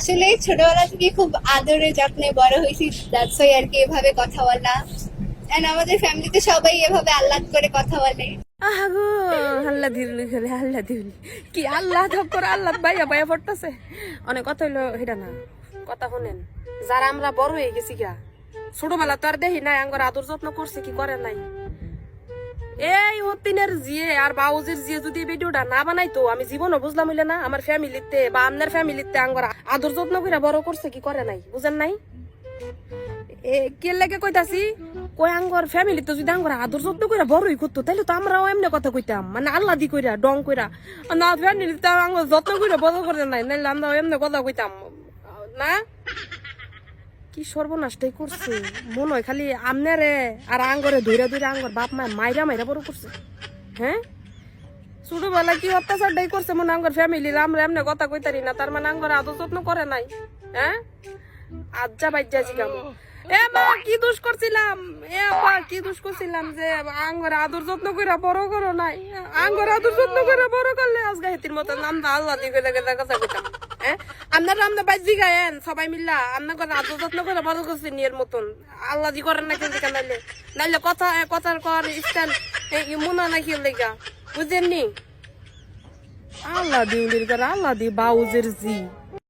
আসলে ছোটবেলা থেকে খুব আদরে যত্নে বড় হয়েছি দ্যাটস আর কি এভাবে কথা বলা এন্ড আমাদের ফ্যামিলিতে সবাই এভাবে আহ্লাদ করে কথা বলে। আহাগো আল্লাহ দিলি খেলে আল্লাহ দিলি কি আল্লাহ ধপ করে আল্লাহ বাইয়া বাইয়া পড়তেছে। অনেক কথা হইল সেটা না। কথা শুনেন, যারা আমরা বড় হয়ে গেছি গা ছোটবেলা তো আর দেখি নাই, আঙ্গর আদর যত্ন করছে, কি করে নাই? এই হতিনের জিয়ে আর বাউজের জিয়ে যদি ভিডিওটা না বানাইতো, আমি জীবনও বুঝলাম হইলে না। আমার ফ্যামিলিতে বা আপনার ফ্যামিলিতে আঙ্গর আদর যত্ন করে বড় করছে কি করে নাই? বুঝেন নাই? এ, কে লাগে কইতাছি? কই আঙ্গর ফ্যামিলি তো যদি আঙ্গর আদর যত্ন কইরা বড়ই করতো তাহলে তো আমরাও এমনি কথা কইতাম। মানে আল্লাহ দি কইরা, ডং কইরা। না ফ্যামিলি তো আঙ্গর যত্ন কইরা বড় করে নাই, নাইলে আমরা এমনি কথা কইতাম। না? কি সর্বনাশটাই করছে? মনে হয় খালি আমনেরে আর আঙ্গরে ধইরা ধইরা আঙ্গর বাপ মা মাইরা মাইরা বড় করছে। হ্যাঁ? ছোটবেলা কি অত্যাচারটাই করছে মনে আঙ্গর ফ্যামিলির আমরা এমনি কথা কইতারি না, তার মানে আঙ্গর আদর যত্ন করে নাই। হ্যাঁ? আজ্জা বাইজ্জা জিগাম। এ মা, কি দোষ করছিলাম? এ মা কি দোষ করছিলাম যে আঙ্গর আদর যত্ন করে বড় করো নাই? আঙ্গর আদর যত্ন করে বড় করলে আজকে হেতির মতো নাম দা আল্লাহ দিকে দেখে দেখা হ্যাঁ? আপনারা আমরা বাইজি গায়েন, সবাই মিল্লা। আপনার করে আদর যত্ন করে বড় করছে নিয়ের মতন। আল্লাহ জি করেন না কেন নাইলে। নাইলে কথা কথার কর স্টাইল মনে না কি লেগা? বুঝেননি? আল্লাহ দি উলির করে আল্লাহ দি বাউজের জি।